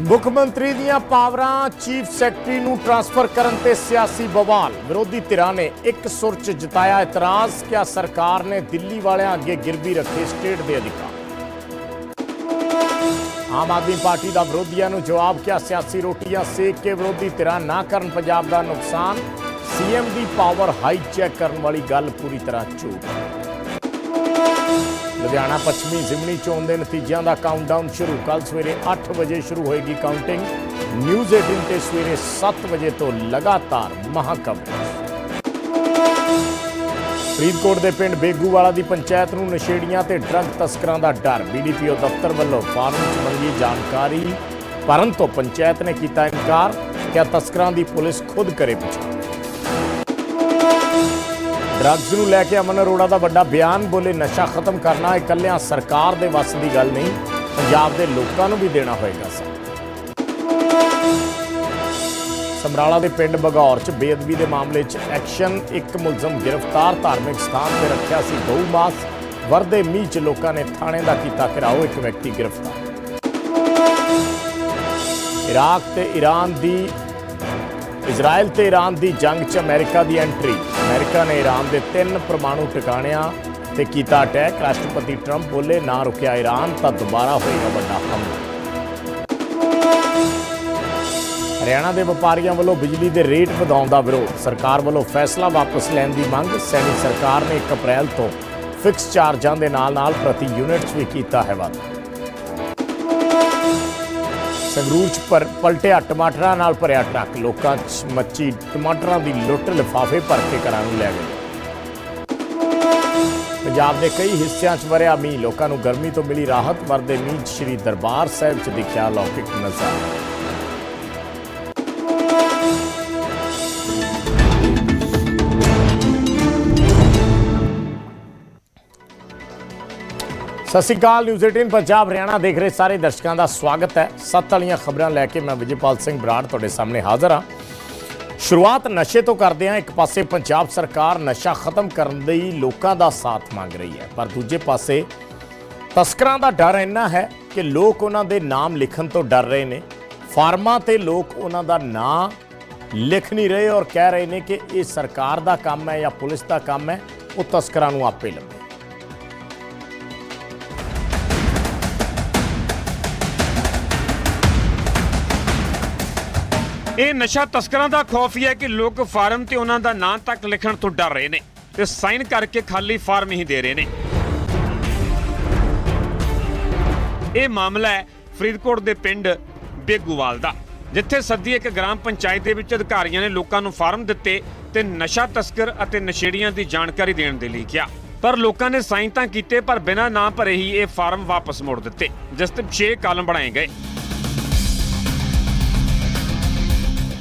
ਮੁੱਖ ਮੰਤਰੀ ਦੀਆਂ ਪਾਵਰਾਂ ਚੀਫ ਸੈਕਟਰੀ ਨੂੰ ਟਰਾਂਸਫਰ ਕਰਨ ਤੇ ਸਿਆਸੀ ਬਵਾਲ। ਵਿਰੋਧੀ ਧਿਰਾਂ ਨੇ ਇੱਕ ਸੁਰ 'ਚ ਜਤਾਇਆ ਇਤਰਾਜ਼ ਕਿ ਸਰਕਾਰ ਨੇ ਦਿੱਲੀ ਵਾਲਿਆਂ ਅੱਗੇ ਗਿਰਵੀ ਰੱਖੇ ਸਟੇਟ ਦੇ ਅਧਿਕਾਰ। ਆਮ ਆਦਮੀ ਪਾਰਟੀ ਦਾ ਵਿਰੋਧੀਆਂ ਨੂੰ ਜਵਾਬ ਕਿਹਾ, ਸਿਆਸੀ ਰੋਟੀਆਂ ਸੇਕ ਕੇ ਵਿਰੋਧੀ ਧਿਰਾਂ ਨਾ ਕਰਨ ਪੰਜਾਬ ਦਾ ਨੁਕਸਾਨ, ਸੀਐਮ ਦੀ ਪਾਵਰ ਹਾਈਜੈਕ ਕਰਨ ਵਾਲੀ ਗੱਲ ਪੂਰੀ ਤਰ੍ਹਾਂ ਝੂਠ। ਲੁਧਿਆਣਾ ਪੱਛਮੀ ਜ਼ਿਮਨੀ ਚੋਣ ਦੇ ਨਤੀਜਿਆਂ ਦਾ ਕਾਊਂਟਡਾਊਨ ਸ਼ੁਰੂ। ਕੱਲ ਸਵੇਰੇ 8 ਵਜੇ ਸ਼ੁਰੂ ਹੋਏਗੀ ਕਾਊਂਟਿੰਗ ਨਿਊਜ਼ 18 ਤੇ ਸਵੇਰੇ 7 ਵਜੇ ਤੋਂ ਲਗਾਤਾਰ ਮਹਾਕਵਰੇਜ ਫਰੀਦਕੋਟ ਦੇ ਪਿੰਡ ਬੇਗੂਵਾਲਾ ਦੀ ਪੰਚਾਇਤ ਨੂੰ ਨਸ਼ੇੜੀਆਂ ਤੇ ਡਰੱਗ ਤਸਕਰਾਂ ਦਾ ਡਰ। ਬੀਡੀਪੀਓ ਦਫ਼ਤਰ ਵੱਲੋਂ ਫਾਰਮ 'ਚ ਮੰਗੀ ਜਾਣਕਾਰੀ। ਭਰਨ ਤੋਂ ਪੰਚਾਇਤ ਨੇ ਕੀਤਾ ਇਨਕਾਰ। ਕਿ ਤਸਕਰਾਂ ਦੀ ਪੁਲਿਸ ਖੁਦ ਕਰੇ ਪਛਾਣ ਡਰੱਗਸ ਨੂੰ ਲੈ ਕੇ ਅਮਨ ਅਰੋੜਾ ਦਾ ਵੱਡਾ ਬਿਆਨ, ਬੋਲੇ ਨਸ਼ਾ ਖਤਮ ਕਰਨਾ, ਇਕੱਲਿਆਂ ਸਰਕਾਰ ਦੇ ਵੱਸ ਦੀ ਗੱਲ ਨਹੀਂ, ਪੰਜਾਬ ਦੇ ਲੋਕਾਂ ਨੂੰ ਵੀ ਦੇਣਾ ਹੋਏਗਾ ਸਾਥ ਸਮਰਾਲਾ ਦੇ ਪਿੰਡ ਬਗੌਰ 'ਚ ਬੇਅਦਬੀ ਦੇ ਮਾਮਲੇ 'ਚ ਐਕਸ਼ਨ, ਇੱਕ ਮੁਲਜ਼ਮ ਗ੍ਰਿਫਤਾਰ, ਧਾਰਮਿਕ ਸਥਾਨ ਤੇ ਰੱਖਿਆ ਸੀ ਗਊ ਮਾਸ, ਵਰਦੇ ਮੀਂਹ 'ਚ ਲੋਕਾਂ ਨੇ ਥਾਣੇ ਦਾ ਕੀਤਾ ਘਿਰਾਓ, ਇੱਕ ਵਿਅਕਤੀ ਗ੍ਰਿਫਤਾਰ। ਇਰਾਕ ਤੇ ਈਰਾਨ ਦੀ ਇਜ਼ਰਾਈਲ ਤੇ ਈਰਾਨ ਦੀ ਜੰਗ 'ਚ ਅਮਰੀਕਾ ਦੀ ਐਂਟਰੀ। ਅਮਰੀਕਾ ਨੇ ਈਰਾਨ ਦੇ ਤਿੰਨ ਪਰਮਾਣੂ ਟਿਕਾਣਿਆਂ ਤੇ ਕੀਤਾ ਅਟੈਕ। ਰਾਸ਼ਟਰਪਤੀ ਟਰੰਪ ਬੋਲੇ, ਨਾ ਰੁਕਿਆ ਈਰਾਨ ਤਾਂ ਦੁਬਾਰਾ ਹੋਏਗਾ ਵੱਡਾ ਹਮਲਾ। ਹਰਿਆਣਾ ਦੇ ਵਪਾਰੀਆਂ ਵੱਲੋਂ ਬਿਜਲੀ ਦੇ ਰੇਟ ਵਧਾਉਣ ਦਾ ਵਿਰੋਧ। ਸਰਕਾਰ ਵੱਲੋਂ ਫੈਸਲਾ ਵਾਪਸ ਲੈਣ ਦੀ ਮੰਗ। ਸੈਣੀ ਸਰਕਾਰ ਨੇ 1 ਅਪ੍ਰੈਲ ਤੋਂ ਫਿਕਸ ਚਾਰਜਾਂ ਦੇ ਨਾਲ-ਨਾਲ ਪ੍ਰਤੀ ਯੂਨਿਟ 'ਚ ਵੀ ਕੀਤਾ ਹੈ ਵਾਧਾ। ਸੰਗਰੂਰ 'ਚ ਪਰ ਪਲਟਿਆ ਟਮਾਟਰਾਂ ਨਾਲ ਭਰਿਆ ਟਰੱਕ। ਲੋਕਾਂ 'ਚ ਮੱਚੀ ਟਮਾਟਰਾਂ ਦੀ ਲੁੱਟ ਲਿਫਾਫੇ ਭਰ ਕੇ ਘਰਾਂ ਨੂੰ ਲੈ ਗਏ। ਪੰਜਾਬ ਦੇ ਕਈ ਹਿੱਸਿਆਂ 'ਚ ਵਰਿਆ ਮੀਂਹ। ਲੋਕਾਂ ਨੂੰ ਗਰਮੀ ਤੋਂ ਮਿਲੀ ਰਾਹਤ। ਵਰਦੇ ਮੀਂਹ 'ਚ ਸ਼੍ਰੀ ਦਰਬਾਰ ਸਾਹਿਬ 'ਚ ਦਿਖਿਆ ਲੌਕਿਕ ਨਜ਼ਾਰਾ। ਸਤਿ ਸ਼੍ਰੀ ਅਕਾਲ ਨਿਊਜ਼ 18 ਪੰਜਾਬ, ਹਰਿਆਣਾ ਦੇਖ ਰਹੇ ਸਾਰੇ ਦਰਸ਼ਕਾਂ ਦਾ ਸਵਾਗਤ ਹੈ। ਸੱਤ ਵਾਲੀਆਂ ਖਬਰਾਂ ਲੈ ਕੇ ਮੈਂ ਵਿਜੇਪਾਲ ਸਿੰਘ ਬਰਾੜ ਤੁਹਾਡੇ ਸਾਹਮਣੇ ਹਾਜ਼ਰ ਹਾਂ। ਸ਼ੁਰੂਆਤ ਨਸ਼ੇ ਤੋਂ ਕਰਦੇ ਹਾਂ। ਇੱਕ ਪਾਸੇ ਪੰਜਾਬ ਸਰਕਾਰ ਨਸ਼ਾ ਖਤਮ ਕਰਨ ਲਈ ਲੋਕਾਂ ਦਾ ਸਾਥ ਮੰਗ ਰਹੀ ਹੈ, ਪਰ ਦੂਜੇ ਪਾਸੇ ਤਸਕਰਾਂ ਦਾ ਡਰ ਇੰਨਾ ਹੈ ਕਿ ਲੋਕ ਉਹਨਾਂ ਦੇ ਨਾਮ ਲਿਖਣ ਤੋਂ ਡਰ ਰਹੇ ਨੇ। ਫਾਰਮਾਂ ਤੇ ਲੋਕ ਉਹਨਾਂ ਦਾ ਨਾਂ ਲਿਖ ਨਹੀਂ ਰਹੇ ਔਰ ਕਹਿ ਰਹੇ ਨੇ ਕਿ ਇਹ ਸਰਕਾਰ ਦਾ ਕੰਮ ਹੈ ਜਾਂ ਪੁਲਿਸ ਦਾ ਕੰਮ ਹੈ, ਉਹ ਤਸਕਰਾਂ ਨੂੰ ਆਪੇ ਲੱਭੇ। ਇਹ ਨਸ਼ਾ ਤਸਕਰਾਂ ਦਾ ਖੌਫ ਹੀ ਹੈ ਕਿ ਲੋਕ ਫਾਰਮ ਤੇ ਉਹਨਾਂ ਦਾ ਨਾਂ ਤੱਕ ਲਿਖਣ ਤੋਂ ਡਰ ਰਹੇ ਨੇ ਤੇ ਸਾਈਨ ਕਰਕੇ ਖਾਲੀ ਫਾਰਮ ਹੀ ਦੇ ਰਹੇ ਨੇ। ਇਹ ਮਾਮਲਾ ਹੈ ਫਰੀਦਕੋਟ ਦੇ ਪਿੰਡ ਬੇਗੂਵਾਲ ਦਾ, ਜਿੱਥੇ ਸੱਦੀ ਇੱਕ ਗ੍ਰਾਮ ਪੰਚਾਇਤ ਦੇ ਵਿੱਚ ਅਧਿਕਾਰੀਆਂ ਨੇ ਲੋਕਾਂ ਨੂੰ ਫਾਰਮ ਦਿੱਤੇ ਤੇ ਨਸ਼ਾ ਤਸਕਰ ਅਤੇ ਨਸ਼ੇੜੀਆਂ ਦੀ ਜਾਣਕਾਰੀ ਦੇਣ ਦੇ ਲਈ ਕਿਹਾ। ਪਰ ਲੋਕਾਂ ਨੇ ਸਾਈਨ ਤਾਂ ਕੀਤੇ, ਪਰ ਬਿਨਾਂ ਨਾਂ ਭਰੇ ਹੀ ਇਹ ਫਾਰਮ ਵਾਪਸ ਮੋੜ ਦਿੱਤੇ, ਜਿਸ ਤੇ 6 ਕਾਲਮ ਬਣਾਏ ਗਏ।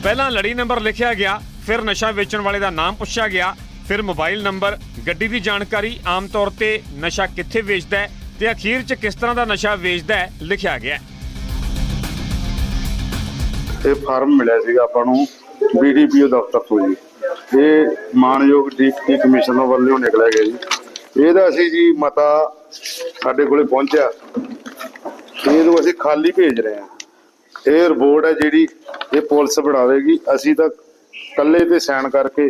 ਪਹਿਲਾਂ ਲੜੀ ਨੰਬਰ ਲਿਖਿਆ ਗਿਆ, ਫਿਰ ਨਸ਼ਾ ਵੇਚਣ ਵਾਲੇ ਦਾ ਨਾਮ ਪੁੱਛਿਆ ਗਿਆ, ਫਿਰ ਮੋਬਾਈਲ ਨੰਬਰ, ਗੱਡੀ ਦੀ ਜਾਣਕਾਰੀ ਆਮ ਤੌਰ ਤੇ ਨਸ਼ਾ ਕਿੱਥੇ ਵੇਚਦਾ ਹੈ ਤੇ ਅਖੀਰ 'ਚ ਕਿਸ ਤਰ੍ਹਾਂ ਦਾ ਨਸ਼ਾ ਵੇਚਦਾ ਹੈ ਲਿਖਿਆ ਗਿਆ ਇਹ ਫਾਰਮ ਮਿਲਿਆ ਸੀਗਾ ਆਪਾਂ ਨੂੰ ਬੀਡੀਪੀਓ ਦਫ਼ਤਰ ਤੋਂ ਜੀ। ਇਹ ਮਾਨਯੋਗ ਡਿਪਟੀ ਕਮਿਸ਼ਨਰ ਵੱਲੋਂ ਨਿਕਲਿਆ ਗਿਆ ਜੀ। ਇਹਦਾ ਅਸੀਂ ਜੀ ਮਤਾ ਸਾਡੇ ਕੋਲੇ ਪਹੁੰਚਿਆ। ਇਹਨੂੰ ਅਸੀਂ ਖਾਲੀ ਭੇਜ ਰਹੇ ਹਾਂ। ਇਹ ਰਿਪੋਰਟ ਹੈ ਜਿਹੜੀ ਇਹ ਪੁਲਿਸ ਬਣਾਵੇਗੀ। ਅਸੀਂ ਤਾਂ ਕੱਲੇ ਤੇ ਸਾਈਨ ਕਰਕੇ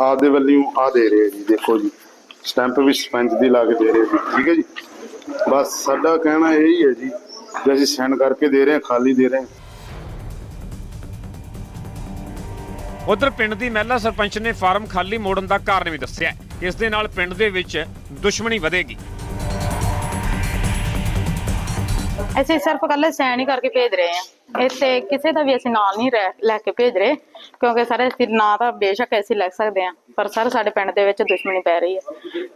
ਆਪਦੇ ਵੱਲੋਂ ਆ ਦੇ ਰਹੇ ਜੀ ਦੇਖੋ ਜੀ। ਸਟੈਂਪ ਵੀ ਸਰਪੰਚ ਦੀ ਲਾ ਕੇ ਦੇ ਰਹੇ ਹਾਂ ਜੀ ਠੀਕ ਹੈ ਜੀ? ਬਸ ਸਾਡਾ ਕਹਿਣਾ ਇਹ ਹੀ ਹੈ ਜੀ ਕਿ ਅਸੀਂ ਸਾਈਨ ਕਰਕੇ ਦੇ ਰਹੇ ਹਾਂ ਖਾਲੀ ਦੇ ਰਹੇ ਹਾਂ। ਉਧਰ ਪਿੰਡ ਦੀ ਮਹਿਲਾ ਸਰਪੰਚ ਨੇ ਫਾਰਮ ਖਾਲੀ ਮੋੜਨ ਦਾ ਕਾਰਨ ਵੀ ਦੱਸਿਆ। ਇਸ ਦੇ ਨਾਲ ਪਿੰਡ ਦੇ ਵਿੱਚ ਦੁਸ਼ਮਣੀ ਵਧੇਗੀ। ਅਸੀਂ ਸਿਰਫ ਕੱਲੇ ਸੈਨ ਹੀ ਕਰਕੇ ਭੇਜ ਰਹੇ ਹਾਂ। ਇੱਥੇ ਕਿਸੇ ਦਾ ਵੀ ਅਸੀਂ ਨਾਲ ਨਹੀਂ ਰਹਿ- ਲੈ ਕੇ ਭੇਜ ਰਹੇ ਕਿਉਂਕਿ ਸਰ ਅਸੀਂ ਨਾਂ ਤਾਂ ਬੇਸ਼ੱਕ ਅਸੀਂ ਲਿਖ ਸਕਦੇ ਹਾਂ ਪਰ ਸਰ ਸਾਡੇ ਪਿੰਡ ਦੇ ਵਿੱਚ ਦੁਸ਼ਮਣੀ ਪੈ ਰਹੀ ਹੈ।